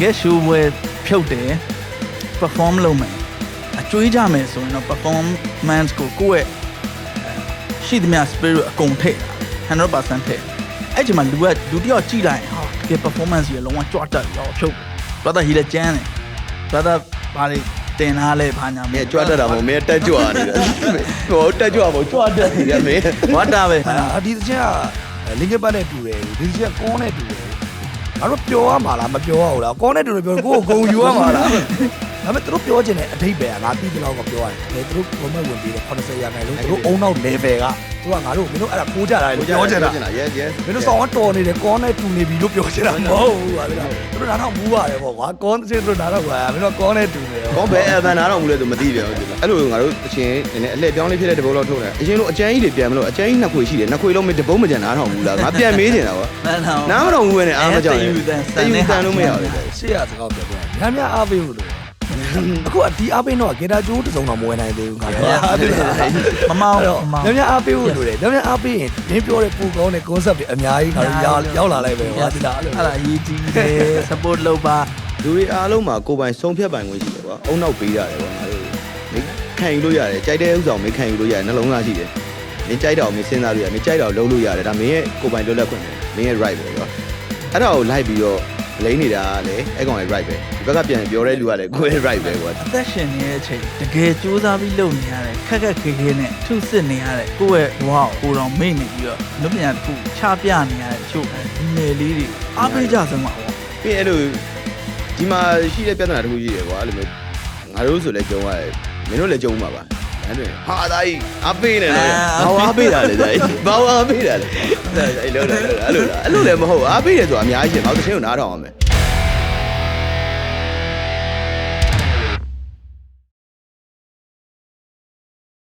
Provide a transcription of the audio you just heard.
ကယ် show ပွဲဖြုတ်တယ် perform လုပ်မယ်အကျွေးကြမယ်ဆိုရင်တော့ performance ကိုကိုယ့်ရဲ့ရှိသမျှ spirit အကုန်ထည့်တာ100%ထည့်အဲ့ချိန်မှာလူကလူတစ်ယောက်ကြည့်လိုက်ရင်ဟာတကယ် performance ကြီးလုံးဝကြွတက်ရောဖြုတ် brother ဟီလည်းကျန်းတယ် brother ဘာတွေတင်ထားလဲဘာညာမင်းကြွတတ်တာမဟုတ်မင်းတက်ကြွနေတာဟိုတက်ကြွမဟုတ်ကြွတတ်နေတယ်မင်းဝတ်တာပဲအာဒီတစ်ချက်ကလင်္ကပတ်နဲ့တူတယ်ဒီတစ်ချက်ကောနဲ့တူတယ် ငါတို့ပျော်ရမှာလားမပျော်ရဘူးလားကောနဲ့တူတယ်ပြောကိုယ့်ကိုဂုံယူရမှာလား ဒါပေမဲ့သူတို့ပြောချင်တဲ့အဓိပ္ပာယ်ကငါသိတယ်လို့ပြောရတယ်လေသူတို့ဘုံမဲ့ဝင်ပြီးတော့80ရာခိုင်လုံးသူတို့အုံနောက် level ကသူကငါတို့မင်းတို့အဲ့ဒါခိုးကြတာလေပြောချင်တာ yes yes မင်းတို့ဆောင်တော်နေတယ်ကောနဲ့တူနေပြီလို့ပြောချင်တာမဟုတ်ဘူးပါဗျာသူတို့နားတော့မူးရတယ်ပေါ့ကွာကောစစ်သူတို့နားတော့ကွာမင်းတို့ကောနဲ့တူနေရောကောဘယ်အဗန်နာတော့မူလဲသူမသိပြန်ဘူးဒီမှာအဲ့လိုငါတို့အချင်းနည်းနည်းအလှည့်ပြောင်းလေးဖြစ်တဲ့တဘောလောက်ထုတ်တယ်အရင်လိုအကျန်းကြီးတွေပြန်မလို့အကျန်းကြီးနှစ်ခွေရှိတယ်နှစ်ခွေလုံးမတဘုံမကြံနားထောင်ဘူးလားငါပြန်မေးနေတာကွာနားထောင်နားမတော်ဘူးပဲနဲ့အားမကြောက်တယူတန်ဆန်တယူနဲ့တန်လို့မရဘူးလေရှေ့ရစကားပြောပြများများအားပေးလို့ အခုကဒီအားပေးတော့ဂီတာကျိုးတစ်စုံတော့မဝယ်နိုင်သေးဘူးငါတို့အားပေးတာမမောင်းအဲ့တော့မမောင်းများများအားပေးလို့လို့တယ်များများအားပေးရင်မင်းပြောတဲ့ပူကောင်းတဲ့ concept တွေအများကြီးငါတို့ရောက်ရောက်လာလိုက်ပဲဟာဒီလားအဲ့လိုအဲ့ဒါအရေးကြီးတယ် support လုပ်ပါလူတွေအားလုံးမှာကိုယ်ပိုင်ဆုံးဖြတ်ပိုင်ခွင့်ရှိတယ်ကွာအုံနောက်ပေးရတယ်ကွာငါတို့မင်းခံယူလို့ရတယ်ကြိုက်တဲ့ဥစ္စာကိုမင်းခံယူလို့ရတယ်နှလုံးသားရှိတယ်မင်းကြိုက်တာကိုမင်းစဉ်းစားလို့ရတယ်မင်းကြိုက်တာကိုလုပ်လို့ရတယ်ဒါမင်းရဲ့ကိုယ်ပိုင်လွတ်လပ်ခွင့်ပဲမင်းရဲ့ right ပဲကွာအဲ့ဒါကိုလိုက်ပြီးတော့ လိမ့်နေတာကလည်းအဲ့ကောင်ရဲ့ right ပဲဒီဘက်ကပြန်ပြောတဲ့လူကလည်းကိုယ့်ရဲ့ right ပဲကွာအသက်ရှင်နေတဲ့အချိန်တကယ်စူးစမ်းပြီးလုပ်နေရတယ်ခက်ခက်ခဲခဲနဲ့ထုစစ်နေရတယ်ကိုယ့်ရဲ့ဘဝကိုကိုယ်တော်မေ့နေပြီးတော့လူပညာတစ်ခုချပြနေရတဲ့ချို့ဒီနယ်လေးတွေအားပေးကြစမ်းပါဘောပြီးရင်အဲ့လိုဒီမှာရှိတဲ့ပြဿနာတစ်ခုရှိတယ်ကွာအဲ့လိုမျိုးငါတို့ဆိုလဲကြုံရတယ်မင်းတို့လည်းကြုံမှာပါ အဲ့လိုဟာသားကြီးအပေးနေတော့ဘာအားပေးတာလဲဒါဘာအားပေးတာလဲအဲ့လိုလားအဲ့လိုလားအဲ့လိုလည်းမဟုတ်အားပေးတယ်ဆိုတာအများကြီးရှင်ဘာလို့တစ်ချိန်ကိုနားထောင်အောင်မယ်